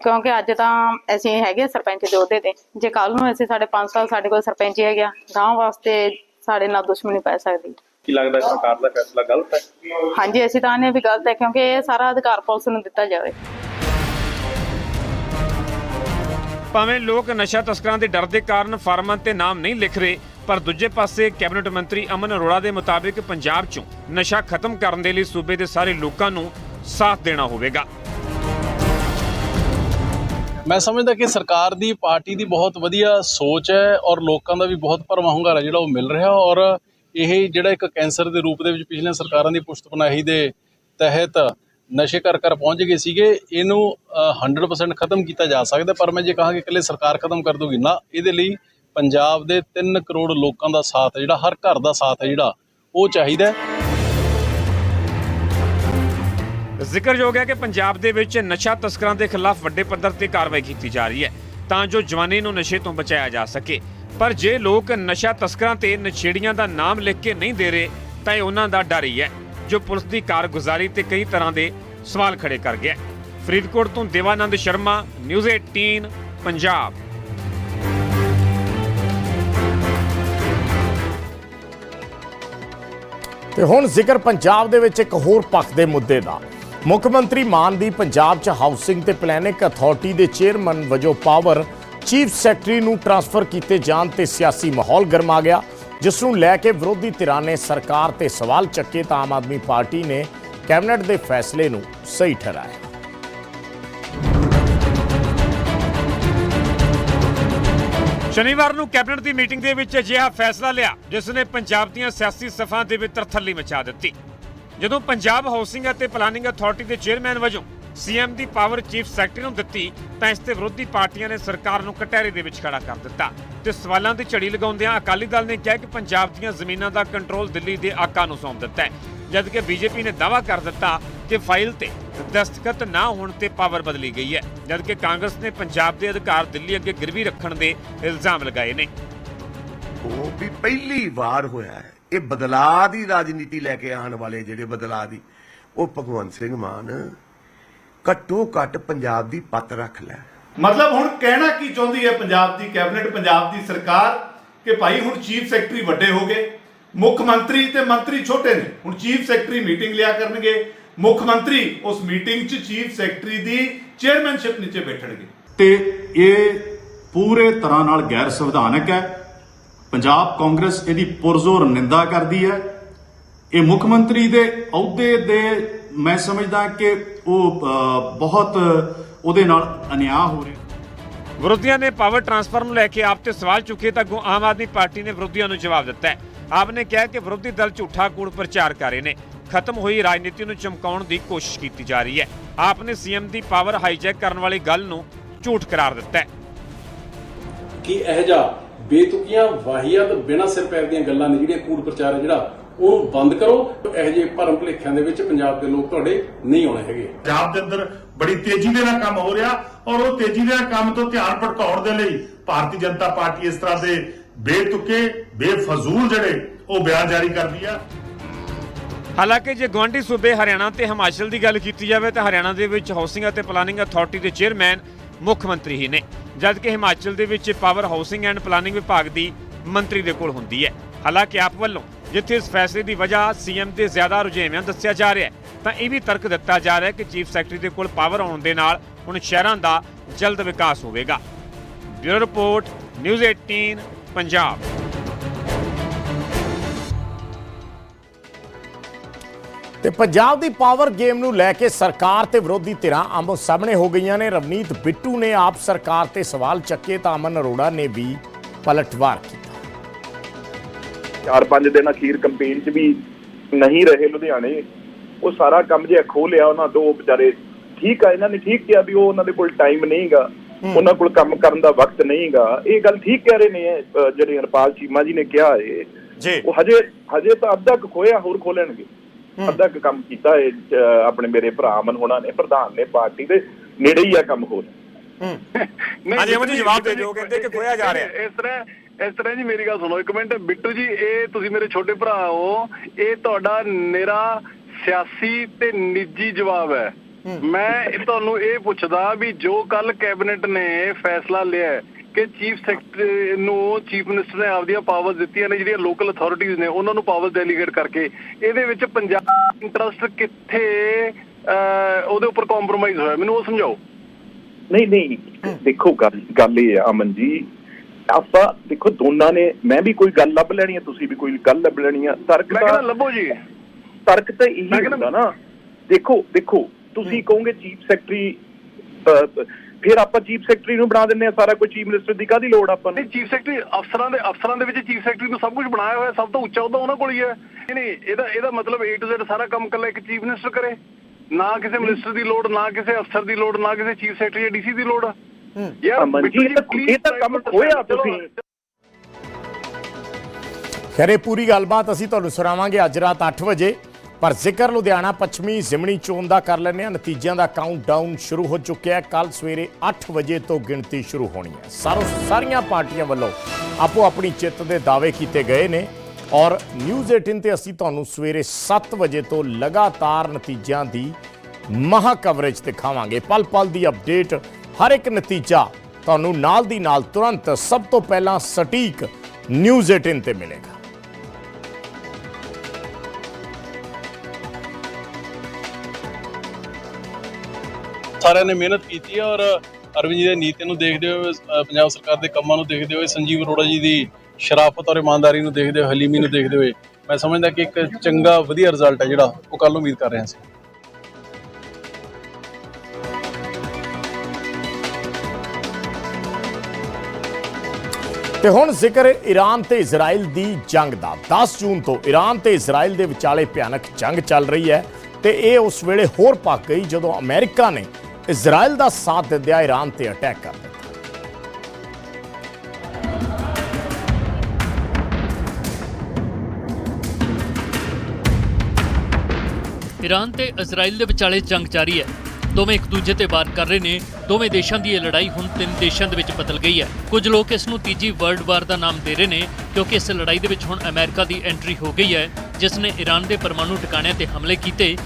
ਕਿਉਂਕਿ ਅੱਜ ਤਾਂ ਅਸੀਂ ਹੈਗੇ ਸਰਪੰਚ ਦੇ ਅਹੁਦੇ ਤੇ ਜੇ ਕੱਲ ਨੂੰ ਅਸੀਂ ਸਾਡੇ 5 ਸਾਲ ਸਾਡੇ ਕੋਲ ਸਰਪੰਚ ਹੀ ਹੈਗਾ ਗਾਂਵ ਵਾਸਤੇ ਸਾਡੇ ਨਾਲ ਦੁਸ਼ਮਣੀ ਪੈ ਸਕਦੀ ਕੀ ਲੱਗਦਾ ਸਰਕਾਰ ਦਾ ਫੈਸਲਾ ਗਲਤ ਹੈ? ਹਾਂਜੀ ਅਸੀਂ ਤਾਂ ਨੇ ਵੀ ਗਲਤ ਹੈ ਕਿਉਂਕਿ ਇਹ ਸਾਰਾ ਅਧਿਕਾਰ ਪੁਲਿਸ ਨੂੰ ਦਿੱਤਾ ਜਾਵੇ। ਭਾਵੇਂ ਲੋਕ ਨਸ਼ਾ ਤਸਕਰਾਂ ਦੇ ਡਰ ਦੇ ਕਾਰਨ ਫਾਰਮਾਂ ਤੇ ਨਾਮ ਨਹੀਂ ਲਿਖ ਰਹੇ, ਪਰ ਦੂਜੇ ਪਾਸੇ ਕੈਬਨਿਟ ਮੰਤਰੀ ਅਮਨ ਅਰੋੜਾ ਦੇ ਮੁਤਾਬਿਕ ਪੰਜਾਬ 'ਚੋਂ ਨਸ਼ਾ ਖਤਮ ਕਰਨ ਦੇ ਲਈ ਸੂਬੇ ਦੇ ਸਾਰੇ ਲੋਕਾਂ ਨੂੰ ਸਾਥ ਦੇਣਾ ਹੋਵੇਗਾ। ਮੈਂ ਸਮਝਦਾ ਕਿ ਸਰਕਾਰ ਦੀ, ਪਾਰਟੀ ਦੀ ਬਹੁਤ ਵਧੀਆ ਸੋਚ ਹੈ ਔਰ ਲੋਕਾਂ ਦਾ ਵੀ ਬਹੁਤ ਭਰਵਾਂ ਹੁੰਗਾਰਾ ਜਿਹੜਾ ਉਹ ਮਿਲ ਰਿਹਾ ਔਰ ਇਹ ਜਿਹੜਾ ਇੱਕ ਕੈਂਸਰ ਦੇ ਰੂਪ ਦੇ ਵਿੱਚ ਪਿਛਲੀਆਂ ਸਰਕਾਰਾਂ ਦੀ ਪੁਸ਼ਤ ਪਨਾਹੀ ਦੇ ਤਹਿਤ ਨਸ਼ੇ ਘਰ ਘਰ ਪਹੁੰਚ ਗਏ ਸੀਗੇ, ਇਹਨੂੰ 100% ਖਤਮ ਕੀਤਾ ਜਾ ਸਕਦਾ, ਪਰ ਮੈਂ ਜੇ ਕਹਾਂ ਕਿ ਇਕੱਲੇ ਸਰਕਾਰ ਖਤਮ ਕਰ ਦੂਗੀ ਨਾ, ਇਹਦੇ ਲਈ ਪੰਜਾਬ ਦੇ 3 ਕਰੋੜ ਲੋਕਾਂ ਦਾ ਸਾਥ ਜਿਹੜਾ, ਹਰ ਘਰ ਦਾ ਸਾਥ ਹੈ ਜਿਹੜਾ, ਉਹ ਚਾਹੀਦਾ ਜ਼ਿਕਰਯੋਗ ਹੈ ਕਿ ਪੰਜਾਬ ਦੇ ਵਿੱਚ ਨਸ਼ਾ ਤਸਕਰਾਂ ਦੇ ਖਿਲਾਫ ਵੱਡੇ ਪੱਧਰ ਤੇ ਕਾਰਵਾਈ ਕੀਤੀ ਜਾ ਰਹੀ ਹੈ, ਤਾਂ ਜੋ ਜਵਾਨੀ ਨੂੰ ਨਸ਼ੇ ਤੋਂ ਬਚਾਇਆ ਜਾ ਸਕੇ। ਪਰ ਜੇ ਲੋਕ ਨਸ਼ਾ ਤਸਕਰਾਂ ਤੇ ਨਸ਼ੇੜੀਆਂ ਦਾ ਨਾਮ ਲਿਖ ਕੇ ਨਹੀਂ ਦੇ ਰਹੇ, ਤਾਂ ਇਹ ਉਹਨਾਂ ਦਾ ਡਰ ਹੀ ਹੈ। ਜੋ ਪੁਲਿਸ ਦੀ ਕਾਰਗੁਜ਼ਾਰੀ ਤੇ ਕਈ ਤਰ੍ਹਾਂ ਦੇ ਸਵਾਲ ਖੜੇ ਕਰ ਗਿਆ ਹੈ। ਫਰੀਦਕੋਟ ਤੋਂ ਦੇਵਾਨੰਦ ਸ਼ਰਮਾ, ਨਿਊਜ਼ 18 ਪੰਜਾਬ। ਤੇ ਹੁਣ ਜ਼ਿਕਰ ਪੰਜਾਬ ਦੇ ਵਿੱਚ ਇੱਕ ਹੋਰ ਪੱਖ ਦੇ ਮੁੱਦੇ ਦਾ। ਮੁੱਖ ਮੰਤਰੀ ਮਾਨ ਦੀ ਪੰਜਾਬ 'ਚ ਹਾਊਸਿੰਗ ਤੇ ਪਲੈਨਿੰਗ ਅਥਾਰਟੀ ਦੇ ਚੇਅਰਮੈਨ ਵਜੋਂ ਪਾਵਰ ਚੀਫ ਸੈਕਟਰੀ ਨੂੰ ਟਰਾਂਸਫਰ ਕੀਤੇ ਜਾਣ ਤੇ ਸਿਆਸੀ ਮਾਹੌਲ ਗਰਮਾ ਗਿਆ। ਜਿਸ ਨੂੰ ਲੈ ਕੇ ਵਿਰੋਧੀ ਧਿਰਾਂ ਨੇ ਸਰਕਾਰ ਤੇ ਸਵਾਲ ਚੱਕੇ ਤਾਂ ਆਮ ਆਦਮੀ ਪਾਰਟੀ ਨੇ ਕੈਬਨਿਟ ਦੇ ਫੈਸਲੇ ਨੂੰ ਸਹੀ ਠਹਿਰਾਇਆ। ਸ਼ਨੀਵਾਰ ਨੂੰ ਕੈਬਨਿਟ ਦੀ ਮੀਟਿੰਗ ਦੇ ਵਿੱਚ ਅਜਿਹਾ ਫੈਸਲਾ ਲਿਆ, ਜਿਸ ਨੇ ਪੰਜਾਬ ਦੀਆਂ ਸਿਆਸੀ ਸਫਾਂ ਦੇ ਵਿੱਚ ਤਰਥੱਲੀ ਮਚਾ ਦਿੱਤੀ। ਜਦੋਂ ਪੰਜਾਬ ਹਾਊਸਿੰਗ ਅਤੇ ਪਲਾਨਿੰਗ ਅਥਾਰਟੀ ਦੇ ਚੇਅਰਮੈਨ ਵਜੋਂ ਸੀਐਮ ਦੀ ਪਾਵਰ ਚੀਫ ਸੈਕਟਰੀ ਨੂੰ ਦਿੱਤੀ ਤਾਂ ਇਸ ਤੇ ਵਿਰੋਧੀ ਪਾਰਟੀਆਂ ਨੇ ਸਰਕਾਰ ਨੂੰ ਕਟਹਿਰੇ ਦੇ ਵਿੱਚ ਖੜਾ ਕਰ ਦਿੱਤਾ। ਤੇ ਸਵਾਲਾਂ ਦੀ ਝੜੀ ਲਗਾਉਂਦਿਆਂ ਅਕਾਲੀ ਦਲ ਨੇ ਕਿਹਾ ਕਿ ਪੰਜਾਬ ਦੀਆਂ ਜ਼ਮੀਨਾਂ ਦਾ ਕੰਟਰੋਲ ਦਿੱਲੀ ਦੇ ਆਕਾ ਨੂੰ ਸੌਂਪ ਦਿੱਤਾ ਹੈ, ਜਦਕਿ ਬੀਜੇਪੀ ਨੇ ਦਾਅਵਾ ਕਰ ਦਿੱਤਾ ਕਿ ਫਾਈਲ ਤੇ ਦਸਤਖਤ ਨਾ ਹੋਣ ਤੇ ਪਾਵਰ ਬਦਲੀ ਗਈ ਹੈ, ਜਦਕਿ ਕਾਂਗਰਸ ਨੇ ਪੰਜਾਬ ਦੇ ਅਧਿਕਾਰ ਦਿੱਲੀ ਅੱਗੇ ਗਿਰਵੀ ਰੱਖਣ ਦੇ ਇਲਜ਼ਾਮ ਲਗਾਏ ਨੇ। ਉਹ ਵੀ ਪਹਿਲੀ ਵਾਰ ਹੋਇਆ ਹੈ। ਇਹ ਬਦਲਾਅ ਦੀ ਰਾਜਨੀਤੀ ਲੈ ਕੇ ਆਉਣ ਵਾਲੇ ਜਿਹੜੇ ਬਦਲਾਅ ਦੀ, ਉਹ ਭਗਵੰਤ ਸਿੰਘ ਮਾਨ ਘੱਟੋ ਘੱਟ ਪੰਜਾਬ ਦੀ ਪੱਤ ਰੱਖ ਲੈ। ਮਤਲਬ ਹੁਣ ਕਹਿਣਾ ਕੀ ਚਾਹੁੰਦੀ ਹੈ ਪੰਜਾਬ ਦੀ ਕੈਬਨਿਟ ਪੰਜਾਬ ਦੀ ਸਰਕਾਰ ਕਿ ਭਾਈ ਹੁਣ ਚੀਫ ਸੈਕਟਰੀ ਵੱਡੇ ਹੋ ਗਏ ਮੁੱਖ ਮੰਤਰੀ ਤੇ ਮੰਤਰੀ ਛੋਟੇ ਨੇ ਹੁਣ ਚੀਫ ਸੈਕਟਰੀ ਮੀਟਿੰਗ ਲਿਆ ਕਰਨਗੇ ਮੁੱਖ ਮੰਤਰੀ ਉਸ ਮੀਟਿੰਗ 'ਚ ਚੀਫ ਸੈਕਟਰੀ ਦੀ ਚੇਅਰਮੈਨਸ਼ਿਪ ਨੀਚੇ ਬੈਠਣਗੇ। ਤੇ ਇਹ ਪੂਰੇ ਤਰ੍ਹਾਂ ਨਾਲ ਗੈਰ ਸੰਵਿਧਾਨਕ ਹੈ। ਪੰਜਾਬ ਕਾਂਗਰਸ ਇਹਦੀ ਪੁਰਜ਼ੋਰ ਨਿੰਦਾ ਕਰਦੀ ਹੈ। ਇਹ ਮੁੱਖ ਮੰਤਰੀ ਦੇ ਅਹੁਦੇ ਦੇ ਮੈਂ ਸਮਝਦਾ ਕਿ ਉਹ ਬਹੁਤ ਉਹਦੇ ਨਾਲ ਅਨਿਆਂ ਹੋ ਰਿਹਾ। ਵਿਰੋਧੀਆਂ ਨੇ ਪਾਵਰ ਟਰਾਂਸਫਰ ਨੂੰ ਲੈ ਕੇ ਆਪ ਤੇ ਸਵਾਲ ਚੁੱਕੇ ਤਾਂ ਅੱਗੋਂ ਆਮ ਆਦਮੀ ਪਾਰਟੀ ਨੇ ਵਿਰੋਧੀਆਂ ਨੂੰ ਜਵਾਬ ਦਿੱਤਾ ਹੈ। ਆਪ ਨੇ ਕਿਹਾ ਕਿ ਵਿਰੋਧੀ ਦਲ ਝੂਠਾ ਕੂੜ ਪ੍ਰਚਾਰ ਕਰ ਰਹੇ ਨੇ। ਖਤਮ ਹੋਈ ਰਾਜਨੀਤੀ ਨੂੰ ਚਮਕਾਉਣ ਦੀ ਕੋਸ਼ਿਸ਼ ਕੀਤੀ ਜਾ ਰਹੀ ਹੈ। ਆਪ ਨੇ ਸੀਐਮ ਦੀ ਪਾਵਰ ਹਾਈਜੈਕ ਕਰਨ ਵਾਲੀ ਗੱਲ ਨੂੰ ਝੂਠ ਕਰਾਰ ਦਿੱਤਾ ਹੈ। ਕਿ ਇਹ ਜਾ ਬੇਤੁਕੀਆਂ ਵਾਹੀਆਤ ਬਿਨਾਂ ਸਿਰ ਪੈਰ ਦੀਆਂ ਗੱਲਾਂ ਨੇ ਜਿਹੜੀਆਂ ਕੂੜ ਪ੍ਰਚਾਰ ਹੈ ਜਿਹੜਾ ਉਹਨੂੰ ਬੰਦ ਕਰੋ। ਇਹੋ ਜਿਹੇ ਭਰਮ ਭੁਲੇਖਿਆਂ ਦੇ ਵਿੱਚ ਪੰਜਾਬ ਦੇ ਲੋਕ ਤੁਹਾਡੇ ਨਹੀਂ ਆਉਣੇ ਹੈਗੇ। ਪੰਜਾਬ ਦੇ ਅੰਦਰ ਬੜੀ ਤੇਜ਼ੀ ਦੇ ਨਾਲ ਕੰਮ ਹੋ ਰਿਹਾ ਔਰ ਉਹ ਤੇਜ਼ੀ ਦੇ ਨਾਲ ਕੰਮ ਤੋਂ ਧਿਆਨ ਭਟਕਾਉਣ ਦੇ ਲਈ ਭਾਰਤੀ ਜਨਤਾ ਪਾਰਟੀ ਇਸ ਤਰ੍ਹਾਂ ਦੇ ਬੇਤੁਕੇ ਬੇਫਜ਼ੂਲ ਜਿਹੜੇ ਉਹ ਬਿਆਨ ਜਾਰੀ ਕਰਦੀ ਆ। ਹਾਲਾਂਕਿ ਜੇ ਗਵਾਂਢੀ ਸੂਬੇ ਹਰਿਆਣਾ ਤੇ ਹਿਮਾਚਲ ਦੀ ਗੱਲ ਕੀਤੀ ਜਾਵੇ ਤਾਂ ਹਰਿਆਣਾ ਦੇ ਵਿੱਚ ਹਾਊਸਿੰਗ ਅਤੇ ਪਲਾਨਿੰਗ ਅਥਾਰਟੀ ਦੇ ਚੇਅਰਮੈਨ ਮੁੱਖ ਮੰਤਰੀ ਹੀ ਨੇ ਜਦਕਿ ਹਿਮਾਚਲ ਦੇ ਵਿੱਚ ਪਾਵਰ ਹਾਊਸਿੰਗ ਐਂਡ ਪਲਾਨਿੰਗ ਵਿਭਾਗ ਦੀ ਮੰਤਰੀ ਦੇ ਕੋਲ ਹੁੰਦੀ ਹੈ। ਹਾਲਾਂਕਿ ਆਪ ਵੱਲੋਂ ਜਿੱਥੇ ਇਸ ਫੈਸਲੇ ਦੀ ਵਜ੍ਹਾ ਸੀਐਮ ਦੇ ਜ਼ਿਆਦਾ ਰੁਝੇਵਿਆਂ ਦੱਸਿਆ ਜਾ ਰਿਹਾ ਹੈ। ਤਾਂ ਇਹ ਵੀ ਤਰਕ ਦਿੱਤਾ ਜਾ ਰਿਹਾ ਹੈ ਕਿ ਚੀਫ ਸੈਕਟਰੀ ਦੇ ਕੋਲ ਪਾਵਰ ਆਉਣ ਦੇ ਨਾਲ ਹੁਣ ਸ਼ਹਿਰਾਂ ਦਾ ਜਲਦ ਵਿਕਾਸ ਹੋਵੇਗਾ। Bureau report, news 18 Punjab. ਤੇ ਪੰਜਾਬ ਦੀ ਪਾਵਰ ਗੇਮ ਨੂੰ ਲੈ ਕੇ ਸਰਕਾਰ ਤੇ ਵਿਰੋਧੀ ਧਿਰਾਂ ਆਮੋ ਸਾਹਮਣੇ ਹੋ ਗਈਆਂ ਨੇ। ਰਵਨੀਤ ਬਿੱਟੂ ਨੇ ਆਪ ਸਰਕਾਰ ਤੇ ਸਵਾਲ ਚੱਕੇ ਤਾਂ ਅਮਨ ਅਰੋੜਾ ਨੇ ਵੀ ਪਲਟਵਾਰ ਕੀਤਾ। ਚਾਰ ਪੰਜ ਦਿਨ ਅਖੀਰ ਕੰਪੇਨ 'ਚ ਵੀ ਨਹੀਂ ਰਹੇ ਲੁਧਿਆਣੇ ਉਹ ਸਾਰਾ ਕੰਮ ਜੇ ਖੋਹ ਲਿਆ ਉਹਨਾਂ ਤੋਂ ਉਹ ਵਿਚਾਰੇ ਠੀਕ ਆ ਇਹਨਾਂ ਨੇ ਠੀਕ ਕਿਹਾ ਵੀ ਉਹ ਉਹਨਾਂ ਦੇ ਕੋਲ ਟਾਈਮ ਨਹੀਂਗਾ ਉਹਨਾਂ ਕੋਲ ਕੰਮ ਕਰਨ ਦਾ ਵਕਤ ਨਹੀਂਗਾ। ਇਹ ਗੱਲ ਠੀਕ ਕਹਿ ਰਹੇ ਨੇ ਜਿਹੜੇ ਹਰਪਾਲ ਚੀਮਾ ਜੀ ਨੇ ਕਿਹਾ ਏ ਜੀ। ਉਹ ਹਜੇ ਹਜੇ ਤਾਂ ਅੱਧਾ ਕੁ ਖੋਇਆ ਹੋਰ ਖੋਲਣਗੇ। ਅੱਧਾ ਕੁ ਕੰਮ ਕੀਤਾ ਏ ਆਪਣੇ ਮੇਰੇ ਭਰਾ ਅਮਨ ਹੋਣਾ ਨੇ ਪ੍ਰਧਾਨ ਨੇ ਪਾਰਟੀ ਦੇ ਨੇੜੇ ਹੀ ਆ ਕੰਮ ਹੋਰ। ਹਾਂਜੀ, ਅਮਨ ਜੀ ਜਵਾਬ ਦੇ ਦਿਓ, ਕਹਿੰਦੇ ਕਿ ਖੋਇਆ ਜਾ ਰਿਹਾ। ਹੈ। ਇਸ ਤਰ੍ਹਾਂ ਇਸ ਤਰ੍ਹਾਂ ਜੀ ਮੇਰੀ ਗੱਲ ਸੁਣੋ ਇੱਕ ਮਿੰਟ। ਬਿੱਟੂ ਜੀ ਇਹ ਤੁਸੀਂ ਮੇਰੇ ਛੋਟੇ ਭਰਾ ਹੋ। ਇਹ ਤੁਹਾਡਾ ਨਿਰਾ ਸਿਆਸੀ ਤੇ ਨਿੱਜੀ ਜਵਾਬ ਹੈ। ਮੈਂ ਤੁਹਾਨੂੰ ਇਹ ਪੁੱਛਦਾ ਵੀ ਜੋ ਕੱਲ ਕੈਬਨਿਟ ਨੇ ਫੈਸਲਾ ਲਿਆ ਕਿ ਚੀਫ ਸੈਕਟਰੀ ਨੂੰ ਚੀਫ ਮਿਨਿਸਟਰ ਨੇ ਆਪਦੀਆਂ ਪਾਵਰਸ ਦਿੱਤੀਆਂ ਨੇ ਜਿਹੜੀਆਂ ਲੋਕਲ ਅਥਾਰਟੀਆਂ ਨੇ ਉਹਨਾਂ ਨੂੰ ਪਾਵਰ ਡੈਲੀਗੇਟ ਕਰਕੇ। ਇਹਦੇ ਵਿੱਚ ਪੰਜਾਬ ਇੰਟਰਸਟ ਕਿੱਥੇ ਅਹ, ਉਹਦੇ ਉੱਪਰ ਕੰਪਰੋਮਾਈਜ਼ ਹੋਇਆ? ਮੈਨੂੰ ਉਹ ਸਮਝਾਓ। ਨਹੀਂ ਨਹੀਂ। ਦੇਖੋ ਗੱਲ ਗੱਲ ਇਹ ਆ ਅਮਨ ਜੀ ਆਪਾਂ ਦੇਖੋ ਦੋਨਾਂ ਨੇ ਮੈਂ ਵੀ ਕੋਈ ਗੱਲ ਲੱਭ ਲੈਣੀ ਹੈ ਤੁਸੀਂ ਵੀ ਕੋਈ ਗੱਲ ਲੱਭ ਲੈਣੀ ਆ। ਤਰਕ ਤਾਂ ਲੱਭੋ ਜੀ। ਤਰਕ ਤਾਂ ਇਹੀ ਹੁੰਦਾ ਨਾ। ਦੇਖੋ ਦੇਖੋ ਤੁਸੀਂ ਕਹੋਗੇ ਚੀਫ ਸੈਕਟਰੀ ਫਿਰ ਆਪਾਂ ਚੀਫ ਸੈਕਟਰੀ ਨੂੰ ਬਣਾ ਦਿੰਦੇ ਆ ਸਾਰਾ ਕੁਝ ਚੀਫ ਮਿਨਿਸਟਰ ਦੀ ਕਾਦੀ ਲੋੜ ਆਪਾਂ ਨੂੰ? ਚੀਫ ਸੈਕਟਰੀ ਅਫਸਰਾਂ ਦੇ ਅਫਸਰਾਂ ਦੇ ਵਿੱਚ ਚੀਫ ਸੈਕਟਰੀ ਨੂੰ ਸਭ ਕੁਝ ਬਣਾਇਆ ਹੋਇਆ ਸਭ ਤੋਂ ਉੱਚਾ ਉਹਦਾ ਉਹਨਾਂ ਕੋਲ ਹੀ ਹੈ। ਨਹੀਂ ਨਹੀਂ ਇਹਦਾ ਇਹਦਾ ਮਤਲਬ A to Z ਸਾਰਾ ਕੰਮ ਕੱਲਾ ਇੱਕ ਚੀਫ ਮਿਨਿਸਟਰ ਕਰੇ। ਨਾ ਕਿਸੇ ਮਿਨਿਸਟਰ ਦੀ ਲੋੜ ਨਾ ਕਿਸੇ ਅਫਸਰ ਦੀ ਲੋੜ ਨਾ ਕਿਸੇ ਚੀਫ ਸੈਕਟਰੀ ਜਾਂ ਡੀਸੀ ਦੀ ਲੋੜ ਅਮਨ ਜੀ, ਬਿੱਟੂ ਇਹ ਤਾਂ- ਇਹ ਤਾਂ ਕੰਮ ਖੋਇਆ ਚਲੋ, ਤੁਸੀਂ। ਖੈਰ ਇਹ ਪੂਰੀ ਗੱਲਬਾਤ ਅਸੀਂ ਤੁਹਾਨੂੰ ਸੁਣਾਵਾਂਗੇ ਅੱਜ ਰਾਤ 8 ਵਜੇ। ਪਰ ਜ਼ਿਕਰ ਲੁਧਿਆਣਾ ਪੱਛਮੀ ਜ਼ਿਮਣੀ ਚੋਣ ਦਾ ਕਰ ਲੈਂਦੇ ਹਾਂ। ਨਤੀਜਿਆਂ ਦਾ ਕਾਊਂਟਡਾਊਨ ਸ਼ੁਰੂ ਹੋ ਚੁੱਕਿਆ ਹੈ। ਕੱਲ ਸਵੇਰੇ 8 ਵਜੇ ਤੋਂ ਗਿਣਤੀ ਸ਼ੁਰੂ ਹੋਣੀ ਹੈ। ਸਾਰੋ ਸਾਰੀਆਂ ਪਾਰਟੀਆਂ ਵੱਲੋਂ ਆਪੋ ਆਪਣੀ ਚਿੱਤ ਦੇ ਦਾਅਵੇ ਕੀਤੇ ਗਏ ਨੇ। ਔਰ ਨਿਊਜ਼ 18 ਤੇ ਅਸੀਂ ਤੁਹਾਨੂੰ ਸਵੇਰੇ 7 ਵਜੇ ਤੋਂ ਲਗਾਤਾਰ ਨਤੀਜਿਆਂ ਦੀ ਮਹਾ ਕਵਰੇਜ ਦਿਖਾਵਾਂਗੇ। ਪਲ ਪਲ ਦੀ ਅਪਡੇਟ ਹਰ ਇੱਕ ਨਤੀਜਾ ਤੁਹਾਨੂੰ ਨਾਲ ਦੀ ਨਾਲ ਤੁਰੰਤ ਸਭ ਤੋਂ ਪਹਿਲਾਂ ਸਟੀਕ ਨਿਊਜ਼ 18 ਤੇ ਮਿਲੇਗਾ। ਸਾਰਿਆਂ ਨੇ ਮਿਹਨਤ ਕੀਤੀ ਹੈ ਔਰ ਅਰਵਿੰਦ ਜੀ ਦੇ ਨੀਤੀ ਨੂੰ ਦੇਖਦੇ ਹੋਏ ਪੰਜਾਬ ਸਰਕਾਰ ਦੇ ਕੰਮਾਂ ਨੂੰ ਦੇਖਦੇ ਹੋਏ, ਸੰਜੀਵ ਅਰੋੜਾ ਜੀ ਦੀ ਸ਼ਰਾਫਤ ਔਰ ਇਮਾਨਦਾਰੀ ਨੂੰ ਦੇਖਦੇ ਹੋਏ, ਹਲੀਮੀ ਨੂੰ ਦੇਖਦੇ ਹੋਏ, ਮੈਂ ਸਮਝਦਾ ਕਿ ਇੱਕ ਚੰਗਾ, ਵਧੀਆ ਰਿਜ਼ਲਟ ਹੈ ਜਿਹੜਾ, ਉਹ ਕੱਲ ਉਮੀਦ ਕਰ ਰਹੇ ਹਾਂ ਅਸੀਂ। ਤੇ ਹੁਣ ਜ਼ਿਕਰ ਈਰਾਨ ਤੇ ਇਜ਼ਰਾਈਲ ਦੀ ਜੰਗ ਦਾ। 10 ਜੂਨ ਤੋਂ ਈਰਾਨ ਤੇ ਇਜ਼ਰਾਈਲ ਦੇ ਵਿਚਾਲੇ ਭਿਆਨਕ ਜੰਗ ਚੱਲ ਰਹੀ ਹੈ ਤੇ ਇਹ ਉਸ ਵੇਲੇ ਹੋਰ ਪੱਕ ਗਈ ਜਦੋਂ ਅਮਰੀਕਾ ਨੇ ਇਜ਼ਰਾਈਲ ਦਾ ਸਾਥ ਦਿੰਦਿਆਂ ਈਰਾਨ ਤੇ ਅਟੈਕ ਕਰ ਦਿੱਤਾ। ਈਰਾਨ ਤੇ ਇਜ਼ਰਾਈਲ ਦੇ ਵਿਚਾਲੇ ਜੰਗ ਜਾਰੀ ਹੈ। ਦੋਵੇਂ ਇੱਕ ਦੂਜੇ ਤੇ ਵਾਰ ਕਰ ਰਹੇ ਨੇ। ਦੋਵੇਂ ਦੇਸ਼ਾਂ ਦੀ ਇਹ ਲੜਾਈ ਹੁਣ ਤਿੰਨ ਦੇਸ਼ਾਂ ਦੇ ਵਿੱਚ ਬਦਲ ਗਈ ਹੈ। ਕੁਝ ਲੋਕ ਇਸ ਨੂੰ ਤੀਜੀ ਵਰਲਡ ਵਾਰ ਦਾ ਨਾਮ ਦੇ ਰਹੇ ਨੇ ਕਿਉਂਕਿ ਇਸ ਲੜਾਈ ਦੇ ਵਿੱਚ ਹੁਣ ਅਮਰੀਕਾ ਦੀ ਐਂਟਰੀ ਹੋ ਗਈ ਹੈ ਜਿਸ ਨੇ ਈਰਾਨ ਦੇ ਪਰਮਾਣੂ ਟਿਕਾਣਿਆਂ ਤੇ ਹਮਲੇ ਕੀਤੇ।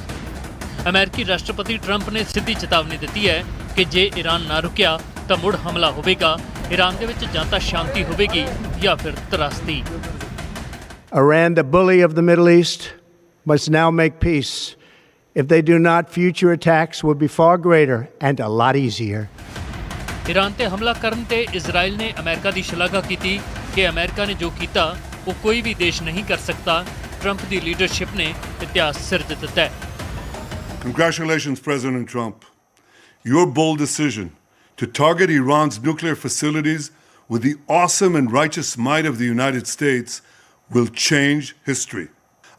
ਅਮਰੀਕੀ ਰਾਸ਼ਟਰਪਤੀ ਟਰੰਪ ਨੇ ਸਿੱਧੀ ਚੇਤਾਵਨੀ ਦਿੱਤੀ ਹੈ ਕਿ ਜੇ ਈਰਾਨ ਨਾ ਰੁਕਿਆ ਤਾਂ ਮੁੜ ਹਮਲਾ ਹੋਵੇਗਾ। ਈਰਾਨ ਦੇ ਵਿੱਚ ਜਾਂ ਤਾਂ ਸ਼ਾਂਤੀ ਹੋਵੇਗੀ ਜਾਂ ਫਿਰ ਤਰਾਸਦੀ। Iran, the bully of the Middle East, must now make peace. If they do not, future attacks will be far greater and a lot easier. Iran ਤੇ ਹਮਲਾ ਕਰਨ ਤੇ ਇਜ਼ਰਾਈਲ ਨੇ ਅਮਰੀਕਾ ਦੀ ਸ਼ਲਾਘਾ ਕੀਤੀ ਕਿ ਅਮਰੀਕਾ ਨੇ ਜੋ ਕੀਤਾ ਉਹ ਕੋਈ ਵੀ ਦੇਸ਼ ਨਹੀਂ ਕਰ ਸਕਦਾ ਟਰੰਪ ਦੀ ਲੀਡਰਸ਼ਿਪ ਨੇ ਇਤਿਹਾਸ ਸਿਰਜ ਦਿੱਤਾ ਹੈ Congratulations, President Trump. Your bold decision to target Iran's nuclear facilities with the awesome and righteous might of the United States will change history.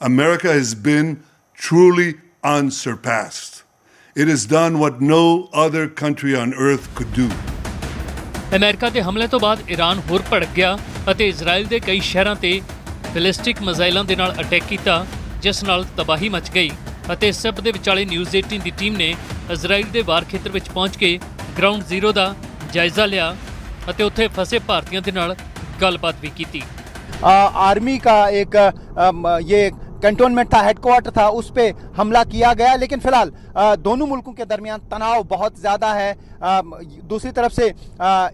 America has been truly unsurpassed. It has done what no other country on earth could do. America ਦੇ ਹਮਲੇ ਤੋਂ ਬਾਅਦ Iran ਹੋਰ ਭੜਕ ਗਿਆ ਅਤੇ Israel ਦੇ ਕਈ ਸ਼ਹਿਰਾਂ ਤੇ ਬੈਲਿਸਟਿਕ ਮਿਜ਼ਾਈਲਾਂ ਦੇ ਨਾਲ ਅਟੈਕ ਕੀਤਾ ਜਿਸ ਨਾਲ ਤਬਾਹੀ ਮਚ ਗਈ ਅਤੇ ਇਸ ਸਭ ਦੇ ਵਿਚਾਲੇ ਨਿਊਜ਼ 18 ਦੀ ਟੀਮ ਨੇ ਇਜ਼ਰਾਈਲ ਦੇ ਵਾਰ ਖੇਤਰ ਵਿੱਚ ਪਹੁੰਚ ਕੇ ਗਰਾਊਂਡ ਜ਼ੀਰੋ ਦਾ ਜਾਇਜ਼ਾ ਲਿਆ ਅਤੇ ਉੱਥੇ ਫਸੇ ਭਾਰਤੀਆਂ ਦੇ ਨਾਲ ਗੱਲਬਾਤ ਵੀ ਕੀਤੀ आर्मी का एक अम, ये कंटोनमेंट था हेडक्वार्टर था उस पे हमला किया गया लेकिन फिलहाल अ, दोनों मुल्कों के दरमियान तनाव बहुत ज़्यादा है अम, दूसरी तरफ़ से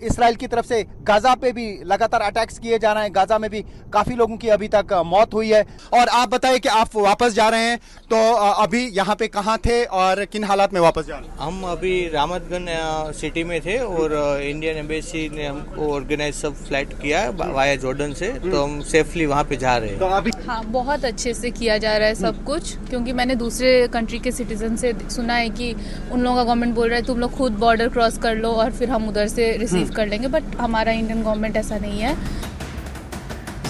इसराइल की तरफ़ से गाज़ा पे भी लगातार अटैक्स किए जा रहे हैं। गाज़ा में भी काफ़ी लोगों की अभी तक मौत हुई है। और आप बताइए कि आप वापस जा रहे हैं तो अभी यहाँ पे कहाँ थे और किन हालात में वापस जा रहे हैं? हम अभी रामतगंज सिटी में थे और इंडियन एम्बेसी ने हमको ऑर्गेनाइज सब फ़्लाइट किया वाया जॉर्डन से तो हम सेफली वहाँ पे जा रहे हैं। तो अभी हाँ बहुत अच्छे से किया जा रहा है सब कुछ क्योंकि मैंने दूसरे कंट्री के सिटीजन से सुना है कि उन लोगों का गवर्नमेंट बोल रहा है तुम लोग खुद बॉर्डर क्रॉस कर लो और फिर हम उधर से रिसीव कर लेंगे बट हमारा इंडियन गवर्नमेंट ऐसा नहीं है